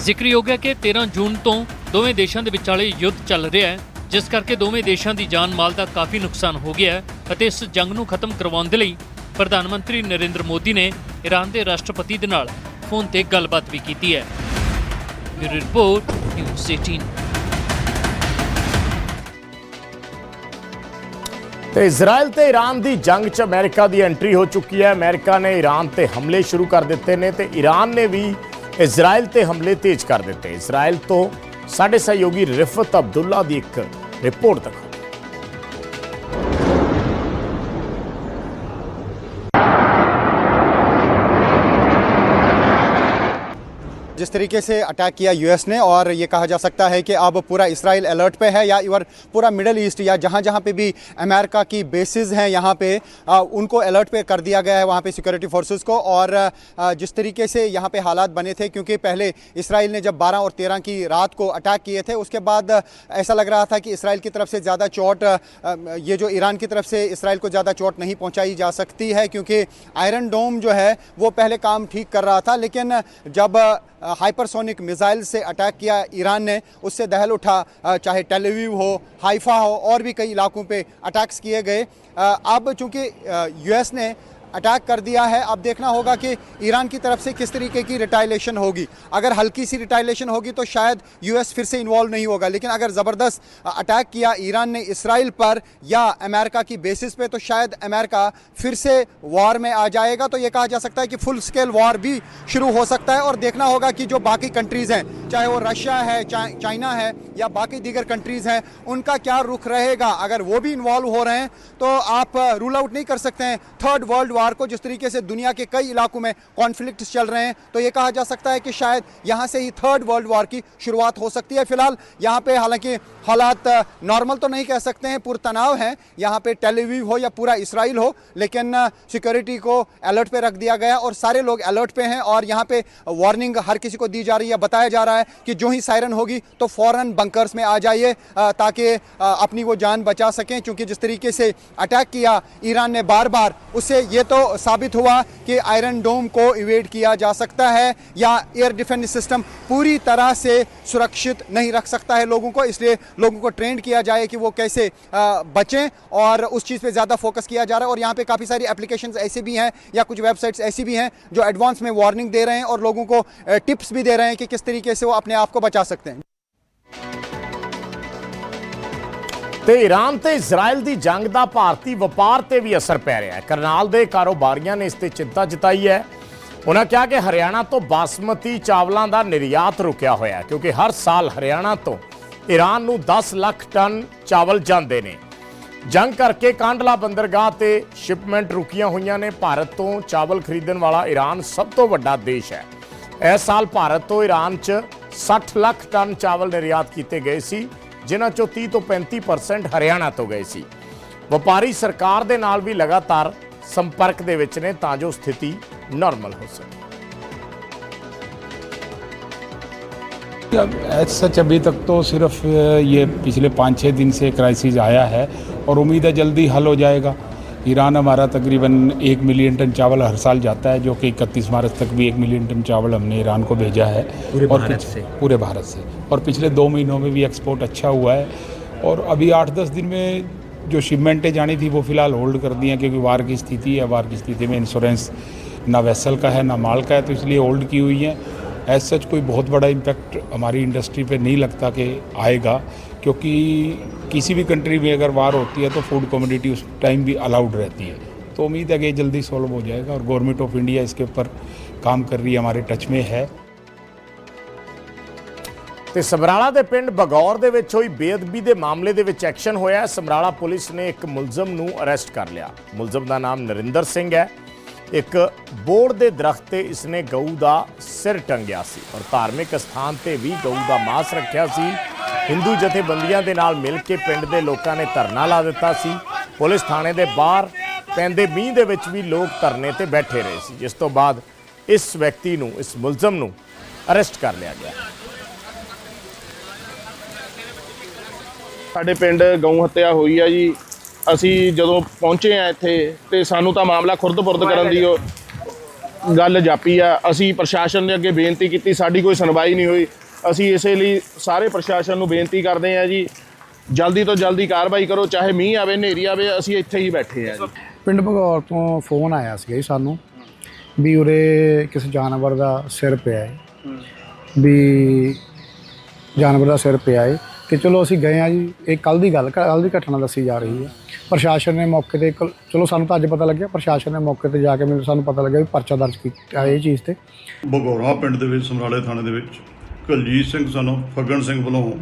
ਜ਼ਿਕਰਯੋਗ ਹੈ ਕਿ 13 ਜੂਨ ਤੋਂ ਦੋਵੇਂ ਦੇਸ਼ਾਂ ਦੇ ਵਿਚਾਲੇ ਯੁੱਧ ਚੱਲ ਰਿਹਾ ਹੈ ਜਿਸ ਕਰਕੇ ਦੋਵੇਂ ਦੇਸ਼ਾਂ ਦੀ ਜਾਨ ਮਾਲ ਦਾ ਕਾਫੀ ਨੁਕਸਾਨ ਹੋ ਗਿਆ ਹੈ ਅਤੇ ਇਸ ਜੰਗ ਨੂੰ ਖਤਮ ਕਰਵਾਉਣ ਦੇ ਲਈ ਪ੍ਰਧਾਨ ਮੰਤਰੀ ਨਰਿੰਦਰ ਮੋਦੀ ਨੇ ਈਰਾਨ ਦੇ ਰਾਸ਼ਟਰਪਤੀ ਦੇ ਨਾਲ ਫੋਨ ਤੇ ਗੱਲਬਾਤ ਵੀ ਕੀਤੀ ਹੈ ਬਿਊਰੋ ਰਿਪੋਰਟ ਨਿਊਜ਼ 18 ਤੇ ਇਜ਼ਰਾਈਲ ਤੇ ਈਰਾਨ ਦੀ ਜੰਗ 'ਚ ਅਮਰੀਕਾ ਦੀ ਐਂਟਰੀ ਹੋ ਚੁੱਕੀ ਹੈ। ਅਮਰੀਕਾ ਨੇ ਈਰਾਨ ਤੇ ਹਮਲੇ ਸ਼ੁਰੂ ਕਰ ਦਿੱਤੇ ਨੇ ਤੇ ਈਰਾਨ ਨੇ ਵੀ ਇਜ਼ਰਾਈਲ ਤੇ ਹਮਲੇ ਤੇਜ਼ ਕਰ ਦਿੱਤੇ। ਇਜ਼ਰਾਈਲ ਤੋਂ ਸਾਡੇ ਸਹਿਯੋਗੀ ਰਿਫਤ ਅਬਦੁੱਲਾ ਦੀ ਇੱਕ ਰਿਪੋਰਟ ਤੱਕ जिस तरीके से अटैक किया यूएस ने और ये कहा जा सकता है कि अब पूरा इसराइल अलर्ट पे है या इवर पूरा मिडल ईस्ट या जहाँ जहाँ पे भी अमेरिका की बेसिस हैं यहाँ पे आ, उनको अलर्ट पे कर दिया गया है वहाँ पे सिक्योरिटी फोर्सेस को और आ, जिस तरीके से यहाँ पे हालात बने थे क्योंकि पहले इसराइल ने जब 12 और 13 की रात को अटैक किए थे उसके बाद ऐसा लग रहा था कि इसराइल की तरफ़ से ज़्यादा चोट ये जो ईरान की तरफ़ से इसराइल को ज़्यादा चोट नहीं पहुँचाई जा सकती है क्योंकि आयरन डोम जो है वो पहले काम ठीक कर रहा था लेकिन जब हाइपरसोनिक मिसाइल से अटैक किया ईरान ने। उससे दहल उठा चाहे टेलीव्यू हो, हाइफा हो, और भी कई इलाकों पे अटैक्स किए गए। अब चूँकि यूएस ने अटैक कर दिया है। अब देखना होगा कि ईरान की तरफ़ से किस तरीके की रिटाइलेशन होगी। अगर हल्की सी रिटाइलेशन होगी तो शायद यूएस फिर से इन्वॉल्व नहीं होगा। लेकिन अगर ज़बरदस्त अटैक किया ईरान ने इसराइल पर या अमेरिका की बेसिस पे तो शायद अमेरिका फिर से वॉर में आ जाएगा। तो ये कहा जा सकता है कि फुल स्केल वॉर भी शुरू हो सकता है। और देखना होगा कि जो बाकी कंट्रीज़ हैं, चाहे वो रशिया है चाइ- चाइना है, या बाकी दीगर कंट्रीज़ हैं, उनका क्या रुख रहेगा? अगर वो भी इन्वॉल्व हो रहे हैं तो आप रूल आउट नहीं कर सकते हैं। थर्ड वर्ल्ड वार को जिस तरीके से दुनिया के कई इलाकों में कॉन्फ्लिक्ट चल रहे हैं तो ये कहा जा सकता है कि शायद यहाँ से ही थर्ड वर्ल्ड वार की शुरुआत हो सकती है। फ़िलहाल यहाँ पे हालाँकि हालात नॉर्मल तो नहीं कह सकते हैं पुरतनाव हैं। यहाँ पे टेलीवीव हो या पूरा इसराइल हो, लेकिन सिक्योरिटी को अलर्ट पे रख दिया गया और सारे लोग अलर्ट पे हैं और यहाँ पे वार्निंग हर किसी को दी जा रही है बताया जा रहा है कि जो ही सायरन होगी तो फ़ौरन बंकर्स में आ जाइए ताकि अपनी वो जान बचा सकें। क्योंकि जिस तरीके से अटैक किया ईरान ने बार बार उससे ये तो साबित हुआ कि आयरन डोम को इवेड किया जा सकता है या एयर डिफेंस सिस्टम पूरी तरह से सुरक्षित नहीं रख सकता है लोगों को, इसलिए लोगों को ट्रेंड किया जाए कि वो कैसे बचें और उस चीज़ पे ज़्यादा फोकस किया जा रहा है। और यहाँ पे काफ़ी सारी एप्लीकेशन ऐसे भी हैं या कुछ वेबसाइट्स ऐसी भी हैं जो एडवांस में वार्निंग दे रहे हैं और लोगों को टिप्स भी दे रहे हैं कि किस तरीके से वो अपने आप को बचा सकते हैं। ਤੇ ਈਰਾਨ ਤੇ ਇਜ਼ਰਾਈਲ ਦੀ ਜੰਗ ਦਾ ਭਾਰਤੀ ਵਪਾਰ ਤੇ ਵੀ ਅਸਰ ਪੈ ਰਿਹਾ ਹੈ। ਕਰਨਾਲ ਦੇ ਕਾਰੋਬਾਰੀਆਂ ਨੇ ਇਸ ਤੇ ਚਿੰਤਾ ਜਤਾਈ ਹੈ। ਉਹਨਾਂ ਕਿਹਾ ਕਿ ਹਰਿਆਣਾ ਤੋਂ ਬਾਸਮਤੀ ਚਾਵਲਾਂ ਦਾ ਨਿਰਯਾਤ ਰੁਕਿਆ ਹੋਇਆ ਹੈ, ਕਿਉਂਕਿ ਹਰ ਸਾਲ ਹਰਿਆਣਾ ਤੋਂ ਈਰਾਨ ਨੂੰ 10 ਲੱਖ ਟਨ ਚਾਵਲ ਜਾਂਦੇ ਨੇ। ਜੰਗ ਕਰਕੇ ਕਾਂਡਲਾ ਬੰਦਰਗਾਹ ਤੇ ਸ਼ਿਪਮੈਂਟ ਰੁਕੀਆਂ ਹੋਈਆਂ ਨੇ। ਭਾਰਤ ਤੋਂ ਚਾਵਲ ਖਰੀਦਣ ਵਾਲਾ ਈਰਾਨ ਸਭ ਤੋਂ ਵੱਡਾ ਦੇਸ਼ ਹੈ। ਇਸ ਸਾਲ ਭਾਰਤ ਤੋਂ ਈਰਾਨ 'ਚ 60 ਲੱਖ ਟਨ ਚਾਵਲ ਨਿਰਯਾਤ ਕੀਤੇ ਗਏ ਸੀ। ਜਿਨ੍ਹਾਂ ਚੋਂ 30 ਤੋਂ 35% ਹਰਿਆਣਾ ਤੋਂ ਗਏ ਸੀ ਵਪਾਰੀ ਸਰਕਾਰ ਦੇ ਨਾਲ ਵੀ ਲਗਾਤਾਰ ਸੰਪਰਕ ਦੇ ਵਿੱਚ ਨੇ ਤਾਂ ਜੋ ਸਥਿਤੀ ਨਾਰਮਲ ਹੋ ਸਕੇ अब सच अभी तक तो सिर्फ ये पिछले पाँच छः दिन से क्राइसिस आया है और उम्मीद है जल्दी हल हो जाएगा ईरान हमारा तकरीबन एक मिलियन टन चावल हर साल जाता है जो कि इकतीस मार्च तक भी एक मिलियन टन चावल हमने ईरान को भेजा है। पूरे और भारत से? पूरे भारत से। और पिछले दो महीनों में भी एक्सपोर्ट अच्छा हुआ है। और अभी आठ दस दिन में जो शिपमेंटें जानी थी वो फ़िलहाल होल्ड कर दी हैं क्योंकि वार की स्थिति है। वार की स्थिति में इंश्योरेंस ना वैसल का है ना माल का है तो इसलिए होल्ड की हुई है। एज सच कोई बहुत बड़ा इम्पैक्ट हमारी इंडस्ट्री पे नहीं लगता कि आएगा। क्योंकि किसी भी कंट्री में अगर वार होती है तो फूड कमोडिटी उस टाइम भी अलाउड रहती है तो उम्मीद है कि ये जल्दी सॉल्व हो जाएगा और गवर्नमेंट ऑफ इंडिया इसके ऊपर काम कर रही है हमारे टच में है ਤੇ ਸਮਰਾਲਾ ਦੇ ਪਿੰਡ ਬਗੌਰ ਦੇ ਵਿੱਚ ਹੋਈ ਬੇਅਦਬੀ ਦੇ ਮਾਮਲੇ ਦੇ ਵਿੱਚ ਐਕਸ਼ਨ ਹੋਇਆ ਹੈ। ਸਮਰਾਲਾ ਪੁਲਿਸ ਨੇ ਇੱਕ ਮੁਲਜ਼ਮ ਨੂੰ ਅਰੈਸਟ ਕਰ ਲਿਆ ਮੁਲਜ਼ਮ ਦਾ ਨਾਮ ਨਰਿੰਦਰ ਸਿੰਘ ਹੈ ਇੱਕ ਬੋੜ ਦੇ ਦਰਖਤ ਤੇ ਇਸਨੇ ਗਊ ਦਾ ਸਿਰ ਟੰਗਿਆ ਸੀ ਔਰ ਧਾਰਮਿਕ ਸਥਾਨ ਤੇ ਵੀ ਗਊ ਦਾ ਮਾਸ ਰੱਖਿਆ ਸੀ। ਹਿੰਦੂ ਜਥੇਬੰਦੀਆਂ ਦੇ ਨਾਲ ਮਿਲ ਕੇ ਪਿੰਡ ਦੇ ਲੋਕਾਂ ਨੇ ਧਰਨਾ ਲਾ ਦਿੱਤਾ ਸੀ। ਪੁਲਿਸ ਥਾਣੇ ਦੇ ਬਾਹਰ ਪੈਂਦੇ ਮੀਂਹ ਦੇ ਵਿੱਚ ਵੀ ਲੋਕ ਧਰਨੇ ਤੇ ਬੈਠੇ ਰਹੇ ਸੀ, ਜਿਸ ਤੋਂ ਬਾਅਦ ਇਸ ਵਿਅਕਤੀ ਨੂੰ, ਇਸ ਮੁਲਜ਼ਮ ਨੂੰ ਅਰੈਸਟ ਕਰ ਲਿਆ ਗਿਆ। ਸਾਡੇ ਪਿੰਡ ਗਊ ਹੱਤਿਆ ਹੋਈ ਆ ਜੀ। ਅਸੀਂ ਜਦੋਂ ਪਹੁੰਚੇ ਆ ਇੱਥੇ ਤੇ ਸਾਨੂੰ ਤਾਂ ਮਾਮਲਾ ਖੁਰਦ ਬੁਰਦ ਕਰਨ ਦੀ ਉਹ ਗੱਲ ਜਾਪੀ ਆ। ਅਸੀਂ ਪ੍ਰਸ਼ਾਸਨ ਦੇ ਅੱਗੇ ਬੇਨਤੀ ਕੀਤੀ, ਸਾਡੀ ਕੋਈ ਸੁਣਵਾਈ ਨਹੀਂ ਹੋਈ। ਅਸੀਂ ਇਸੇ ਲਈ ਸਾਰੇ ਪ੍ਰਸ਼ਾਸਨ ਨੂੰ ਬੇਨਤੀ ਕਰਦੇ ਆ ਜੀ, ਜਲਦੀ ਤੋਂ ਜਲਦੀ ਕਾਰਵਾਈ ਕਰੋ, ਚਾਹੇ ਮੀਂਹ ਆਵੇ, ਹਨੇਰੀ ਆਵੇ, ਅਸੀਂ ਇੱਥੇ ਹੀ ਬੈਠੇ ਆ ਜੀ। ਪਿੰਡ ਭਗੌਰ ਤੋਂ ਫੋਨ ਆਇਆ ਸੀਗਾ ਜੀ ਸਾਨੂੰ ਵੀ ਉਰੇ ਕਿਸੇ ਜਾਨਵਰ ਦਾ ਸਿਰ ਪਿਆ ਹੈ ਵੀ ਜਾਨਵਰ ਦਾ ਸਿਰ ਪਿਆ ਹੈ ਤੇ ਚਲੋ ਅਸੀਂ ਗਏ ਆ ਜੀ, ਇਹ ਕੱਲ ਦੀ ਗੱਲ ਕੱਲ ਦੀ ਘਟਨਾ ਦੱਸੀ ਜਾ ਰਹੀ ਹੈ। ਪ੍ਰਸ਼ਾਸਨ ਨੇ ਮੌਕੇ ਤੇ ਕਲ- ਚਲੋ ਸਾਨੂੰ ਤਾਂ ਅੱਜ ਪਤਾ ਲੱਗਿਆ, ਪ੍ਰਸ਼ਾਸਨ ਨੇ ਮੌਕੇ ਤੇ ਜਾ ਕੇ ਮੈਨੂੰ, ਸਾਨੂੰ ਪਤਾ ਲੱਗਿਆ ਵੀ ਪਰਚਾ ਦਰਜ ਕੀਤਾ ਇਹ ਚੀਜ਼ ਤੇ। ਬਗੌਰਾ ਪਿੰਡ ਦੇ ਵਿੱਚ, ਸਮਰਾਲੇ ਥਾਣੇ ਦੇ ਵਿੱਚ, ਕੁਲਜੀਤ ਸਿੰਘ ਸਾਨੂੰ, ਫੱਗਣ ਸਿੰਘ ਵੱਲੋਂ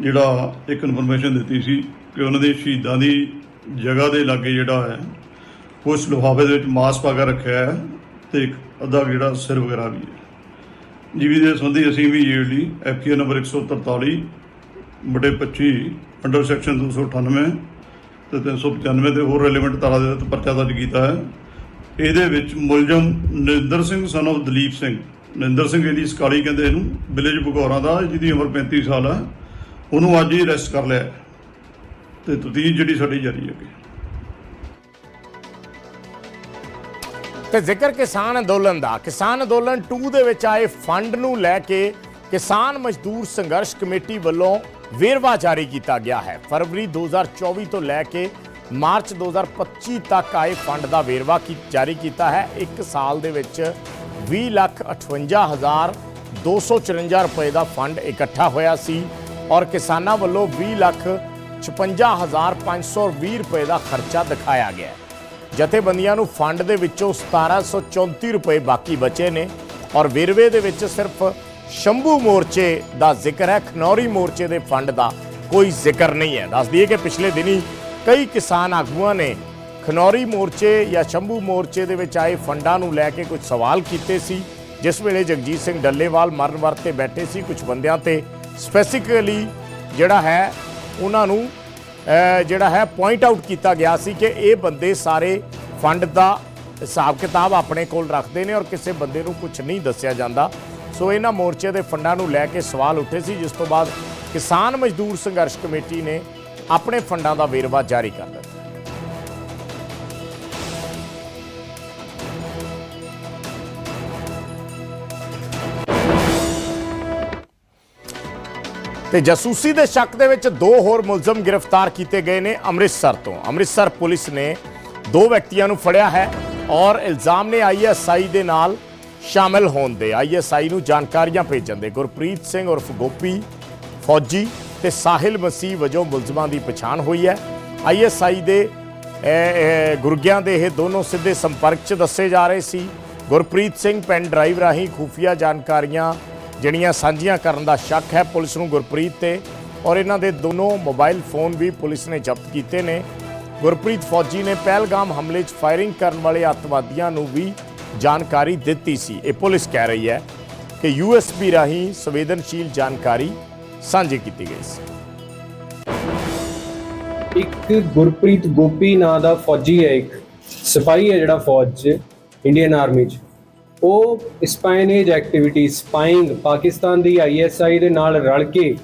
ਜਿਹੜਾ ਇੱਕ ਇਨਫੋਰਮੇਸ਼ਨ ਦਿੱਤੀ ਸੀ ਕਿ ਉਹਨਾਂ ਦੇ ਸ਼ਹੀਦਾਂ ਦੀ ਜਗ੍ਹਾ ਦੇ ਲਾਗੇ ਜਿਹੜਾ ਹੈ, ਉਸ ਲਿਫਾਫੇ ਦੇ ਵਿੱਚ ਮਾਸ ਪਾ ਕੇ ਰੱਖਿਆ ਹੈ ਤੇ ਇੱਕ ਅੱਧਾ ਜਿਹੜਾ ਸਿਰ ਵਗੈਰਾ ਵੀ ਹੈ। ਜੀਵੀ ਦੇ ਸੰਬੰਧੀ ਅਸੀਂ ਵੀ ਈਡੀ ਐਫਕੇਆਰ ਨੰਬਰ 143 ਬਟੇ 25 ਅੰਡਰ ਸੈਕਸ਼ਨ 298 ਤੇ 395 ਦੇ ਹੋਰ ਰੈਲੇਵੈਂਟ ਧਾਰਾ ਦੇ ਤਹਿਤ ਪਰਚਾ ਦਰਜ ਕੀਤਾ ਹੈ। ਇਹਦੇ ਵਿੱਚ ਮੁਲਜ਼ਮ ਨਰਿੰਦਰ ਸਿੰਘ ਸਨ of ਦਲੀਪ ਸਿੰਘ। ਨਰਿੰਦਰ ਸਿੰਘ ਇਹਦੀ ਸਕਾਲੀ ਕਹਿੰਦੇ ਇਹਨੂੰ ਵਿਲੇਜ ਬਗੌਰਾ ਦਾ, ਜਿਹਦੀ ਉਮਰ 35 ਸਾਲ ਹੈ। ਉਹਨੂੰ ਅੱਜ ਹੀ ਅਰੈਸਟ ਕਰ ਲਿਆ ਹੈ। ਤੇ ਤਫਤੀਸ਼ ਜਿਹੜੀ ਸਾਡੀ ਜਾਰੀ ਹੈ ਤੇ ਜ਼ਿਕਰ ਕਿਸਾਨ ਅੰਦੋਲਨ ਦਾ, ਕਿਸਾਨ ਅੰਦੋਲਨ 2 ਦੇ ਵਿੱਚ ਆਏ ਫੰਡ ਨੂੰ ਲੈ ਕੇ ਕਿਸਾਨ ਮਜ਼ਦੂਰ ਸੰਘਰਸ਼ ਕਮੇਟੀ ਵੱਲੋਂ ਵੇਰਵਾ ਜਾਰੀ ਕੀਤਾ ਗਿਆ ਹੈ। ਫਰਵਰੀ 2024 ਤੋਂ ਲੈ ਕੇ ਮਾਰਚ 2025 ਤੱਕ ਆਏ ਫੰਡ ਦਾ ਵੇਰਵਾ ਕੀ, ਜਾਰੀ ਕੀਤਾ ਹੈ। ਇੱਕ ਸਾਲ ਦੇ ਵਿੱਚ 20 ਲੱਖ 58 ਹਜ਼ਾਰ 254 ਰੁਪਏ ਦਾ ਫੰਡ ਇਕੱਠਾ ਹੋਇਆ ਸੀ ਔਰ ਕਿਸਾਨਾਂ ਵੱਲੋਂ 20 ਲੱਖ 56 ਹਜ਼ਾਰ 520 ਰੁਪਏ ਦਾ ਖਰਚਾ ਦਿਖਾਇਆ ਗਿਆ ਜਥੇਬੰਦੀਆਂ ਨੂੰ ਫੰਡ ਦੇ ਵਿੱਚੋਂ 1734 ਰੁਪਏ ਬਾਕੀ ਬਚੇ ਨੇ ਔਰ ਵੇਰਵੇ ਦੇ ਵਿੱਚ ਸਿਰਫ ਸ਼ੰਭੂ ਮੋਰਚੇ ਦਾ ਜ਼ਿਕਰ ਹੈ, ਖਨੌਰੀ ਮੋਰਚੇ ਦੇ ਫੰਡ ਦਾ ਕੋਈ ਜ਼ਿਕਰ ਨਹੀਂ ਹੈ। ਦੱਸ ਦਈਏ ਕਿ ਪਿਛਲੇ ਦਿਨੀ ਕਈ ਕਿਸਾਨ ਆਗੂਆਂ ਨੇ ਖਨੌਰੀ ਮੋਰਚੇ ਜਾਂ ਸ਼ੰਭੂ ਮੋਰਚੇ ਦੇ ਵਿੱਚ ਆਏ ਫੰਡਾਂ ਨੂੰ ਲੈ ਕੇ ਕੁਝ ਸਵਾਲ ਕੀਤੇ ਸੀ। ਜਿਸ ਵੇਲੇ ਜਗਜੀਤ ਸਿੰਘ ਡੱਲੇਵਾਲ ਮਰਨ ਵਰਤੇ ਬੈਠੇ ਸੀ ਕੁਝ ਬੰਦਿਆਂ ਤੇ। ਸਪੈਸੀਫਿਕਲੀ ਜਿਹੜਾ ਹੈ, ਉਹਨਾਂ ਨੂੰ ਜਿਹੜਾ ਹੈ ਪੁਆਇੰਟ ਆਊਟ ਕੀਤਾ ਗਿਆ ਸੀ ਕਿ ਇਹ ਬੰਦੇ ਸਾਰੇ ਫੰਡ ਦਾ ਹਿਸਾਬ ਕਿਤਾਬ ਆਪਣੇ ਕੋਲ ਰੱਖਦੇ ਨੇ ਔਰ ਕਿਸੇ ਬੰਦੇ ਨੂੰ ਕੁਝ ਨਹੀਂ ਦੱਸਿਆ ਜਾਂਦਾ। ਸੋ ਇਹਨਾਂ ਮੋਰਚੇ ਦੇ ਫੰਡਾਂ ਨੂੰ ਲੈ ਕੇ ਸਵਾਲ ਉੱਠੇ ਸੀ, ਜਿਸ ਤੋਂ ਬਾਅਦ ਕਿਸਾਨ ਮਜ਼ਦੂਰ ਸੰਘਰਸ਼ ਕਮੇਟੀ ਨੇ ਆਪਣੇ ਫੰਡਾਂ ਦਾ ਵੇਰਵਾ ਜਾਰੀ ਕਰ ਦਿੱਤਾ। ਤੇ ਜਾਸੂਸੀ ਦੇ ਸ਼ੱਕ ਦੇ ਵਿੱਚ ਦੋ ਹੋਰ ਮੁਲਜ਼ਮ ਗ੍ਰਿਫਤਾਰ ਕੀਤੇ ਗਏ ਨੇ ਅੰਮ੍ਰਿਤਸਰ ਤੋਂ। ਅੰਮ੍ਰਿਤਸਰ ਪੁਲਿਸ ਨੇ ਦੋ ਵਿਅਕਤੀਆਂ ਨੂੰ ਫੜਿਆ ਹੈ ਔਰ ਇਲਜ਼ਾਮ ਨੇ ਆਈਐਸਆਈ ਦੇ ਨਾਲ ਸ਼ਾਮਿਲ ਹੋਣ ਦੇ ਆਈਐਸਆਈ ਨੂੰ ਜਾਣਕਾਰੀਆਂ ਭੇਜਣ ਦੇ ਗੁਰਪ੍ਰੀਤ ਸਿੰਘ ਉਰਫ ਗੋਪੀ, ਫੌਜੀ ਤੇ ਸਾਹਿਲ ਮਸੀਹ ਵਜੋਂ ਮੁਲਜ਼ਮਾਂ ਦੀ ਪਛਾਣ ਹੋਈ ਹੈ। ਆਈਐਸਆਈ ਦੇ ਇਹ- ਇਹ ਗੁਰਗਿਆਂ ਦੇ ਇਹ ਦੋਨੋਂ ਸਿੱਧੇ ਸੰਪਰਕ 'ਚ ਦੱਸੇ ਜਾ ਰਹੇ ਸੀ। ਗੁਰਪ੍ਰੀਤ ਸਿੰਘ ਪੈਨ ਡਰਾਈਵ ਰਾਹੀਂ ਖੂਫੀਆ ਜਾਣਕਾਰੀਆਂ ਜਿਹੜੀਆਂ ਸਾਂਝੀਆਂ ਕਰਨ ਦਾ ਸ਼ੱਕ ਹੈ ਪੁਲਿਸ ਨੂੰ ਗੁਰਪ੍ਰੀਤ ਤੇ ਔਰ ਇਹਨਾਂ ਦੇ ਦੋਨੋਂ ਮੋਬਾਈਲ ਫੋਨ ਵੀ ਪੁਲਿਸ ਨੇ ਜ਼ਬਤ ਕੀਤੇ ਨੇ। ਗੁਰਪ੍ਰੀਤ ਫੌਜੀ ਨੇ ਪਹਿਲਗਾਮ ਹਮਲੇ 'ਚ ਫਾਇਰਿੰਗ ਕਰਨ ਵਾਲੇ ਅੱਤਵਾਦੀਆਂ ਨੂੰ ਵੀ ਜਾਣਕਾਰੀ ਦਿੱਤੀ ਸੀ। ਇਹ ਪੁਲਿਸ ਕਹਿ ਰਹੀ ਹੈ ਕਿ ਯੂਐਸਬੀ ਰਾਹੀਂ ਸੰਵੇਦਨਸ਼ੀਲ ਜਾਣਕਾਰੀ ਸਾਂਝੀ ਕੀਤੀ ਗਈ ਸੀ। ਇੱਕ ਗੁਰਪ੍ਰੀਤ ਗੋਪੀ ਨਾਂ ਦਾ ਫੌਜੀ ਹੈ ਇੱਕ। ਸਿਪਾਹੀ ਹੈ ਜਿਹੜਾ ਫੌਜ 'ਚ ਇੰਡੀਅਨ ਆਰਮੀ 'ਚ। ਉਹ ਸਪਾਈਨੇਜ ਐਕਟੀਵਿਟੀ, ਸਪਾਈਂਗ ਪਾਕਿਸਤਾਨ ਦੀ ਆਈਐਸਆਈ ਦੇ ਨਾਲ ਰਲ ਕੇ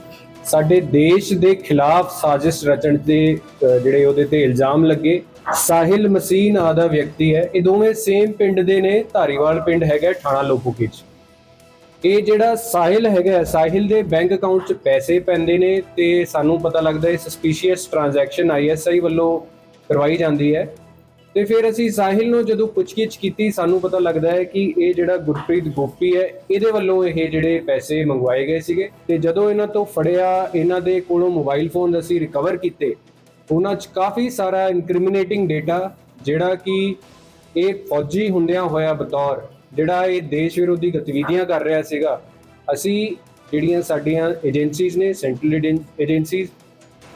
ਸਾਡੇ ਦੇਸ਼ ਦੇ ਖਿਲਾਫ ਸਾਜ਼ਿਸ਼ ਰਚਣ ਦੇ ਜਿਹੜੇ ਉਹਦੇ ਤੇ ਇਲਜ਼ਾਮ ਲੱਗੇ। ਸਾਹਿਲ ਮਸੀਹ ਨਾਂ ਦਾ ਵਿਅਕਤੀ ਹੈ। ਇਹ ਦੋਵੇਂ ਸੇਮ ਪਿੰਡ ਦੇ ਨੇ, ਧਾਰੀਵਾਲ ਪਿੰਡ ਹੈਗਾ ਥਾਣਾ ਲੋਪੋਕੇ 'ਚ ਇਹ ਜਿਹੜਾ ਸਾਹਿਲ ਹੈਗਾ ਸਾਹਿਲ ਦੇ ਬੈਂਕ ਅਕਾਊਂਟ 'ਚ ਪੈਸੇ ਪੈਂਦੇ ਨੇ ਤੇ ਸਾਨੂੰ ਪਤਾ ਲੱਗਦਾ ਹੈ ਸਸਪੀਸ਼ੀਅਸ ਟ੍ਰਾਂਜੈਕਸ਼ਨ ਆਈਐਸਆਈ ਵੱਲੋਂ ਕਰਵਾਈ ਜਾਂਦੀ ਹੈ। ਤੇ ਫਿਰ ਅਸੀਂ ਸਾਹਿਲ ਨੂੰ ਜਦੋਂ ਪੁੱਛਗਿੱਛ ਕੀਤੀ, ਸਾਨੂੰ ਪਤਾ ਲੱਗਦਾ ਹੈ ਕਿ ਇਹ ਜਿਹੜਾ ਗੁਰਪ੍ਰੀਤ ਗੋਪੀ ਹੈ, ਇਹਦੇ ਵੱਲੋਂ ਇਹ ਜਿਹੜੇ ਪੈਸੇ ਮੰਗਵਾਏ ਗਏ ਸੀਗੇ। ਤੇ ਜਦੋਂ ਇਹਨਾਂ ਤੋਂ ਫੜਿਆ, ਇਹਨਾਂ ਦੇ ਕੋਲੋਂ ਮੋਬਾਈਲ ਫੋਨ ਅਸੀਂ ਰਿਕਵਰ ਕੀਤੇ ਉਹਨਾਂ 'ਚ ਕਾਫੀ ਸਾਰਾ ਇਨਕ੍ਰਿਮੀਨੇਟਿੰਗ ਡਾਟਾ ਜਿਹੜਾ ਕਿ ਇਹ ਫੌਜੀ ਹੁੰਦਿਆਂ ਹੋਇਆ ਬਤੌਰ, ਜਿਹੜਾ ਇਹ ਦੇਸ਼ ਵਿਰੋਧੀ ਗਤੀਵਿਧੀਆਂ ਕਰ ਰਿਹਾ ਸੀਗਾ। ਅਸੀਂ ਜਿਹੜੀਆਂ ਸਾਡੀਆਂ ਏਜੰਸੀਜ਼ ਨੇ ਸੈਂਟਰਲ ਏਜੰਸੀਜ਼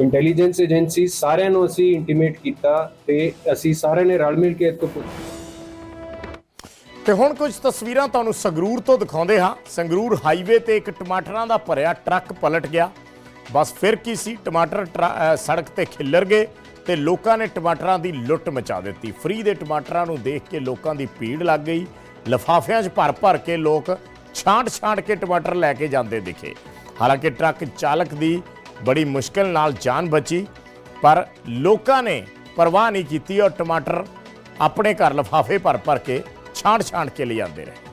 ਇੰਟੈਲੀਜੈਂਸ ਏਜੰਸੀ ਸਾਰਿਆਂ ਨੂੰ ਅਸੀਂ ਇੰਟੀਮੇਟ ਕੀਤਾ ਤੇ ਅਸੀਂ ਸਾਰਿਆਂ ਨੇ ਰਲ ਮਿਲ ਕੇ ਇਹ ਤੋਂ ਪੁੱਛ ਤੇ ਹੁਣ ਕੁਝ ਤਸਵੀਰਾਂ ਤੁਹਾਨੂੰ ਸੰਗਰੂਰ ਤੋਂ ਦਿਖਾਉਂਦੇ ਹਾਂ। ਸੰਗਰੂਰ ਹਾਈਵੇ ਤੇ ਇੱਕ ਟਮਾਟਰਾਂ ਦਾ ਭਰਿਆ ਟਰੱਕ ਪਲਟ ਗਿਆ। ਬਸ ਫਿਰ ਕੀ ਸੀ? ਟਮਾਟਰ ਟਰਾ- ਸੜਕ ਤੇ ਖਿੱਲਰ ਗਏ ਤੇ ਲੋਕਾਂ ਨੇ ਟਮਾਟਰਾਂ ਦੀ ਲੁੱਟ ਮਚਾ ਦਿੱਤੀ। ਫ੍ਰੀ ਦੇ ਟਮਾਟਰਾਂ ਨੂੰ ਦੇਖ ਕੇ ਲੋਕਾਂ ਦੀ ਭੀੜ ਲੱਗ ਗਈ। ਲਫਾਫਿਆਂ 'ਚ ਭਰ ਭਰ ਕੇ ਲੋਕ ਛਾਂਟ-ਛਾਂਟ ਕੇ ਟਮਾਟਰ ਲੈ ਕੇ ਜਾਂਦੇ ਦਿਖੇ। ਹਾਲਾਂਕਿ ਟਰੱਕ ਚਾਲਕ ਦੀ ਬੜੀ ਮੁਸ਼ਕਲ ਨਾਲ ਜਾਨ ਬਚੀ, ਪਰ ਲੋਕਾਂ ਨੇ ਪਰਵਾਹ ਨਹੀਂ ਕੀਤੀ ਔਰ ਟਮਾਟਰ ਆਪਣੇ ਘਰ ਲਫਾਫੇ ਭਰ ਭਰ ਕੇ ਛਾਂਟ ਛਾਂਟ ਕੇ ਲਿਆਉਂਦੇ ਰਹੇ।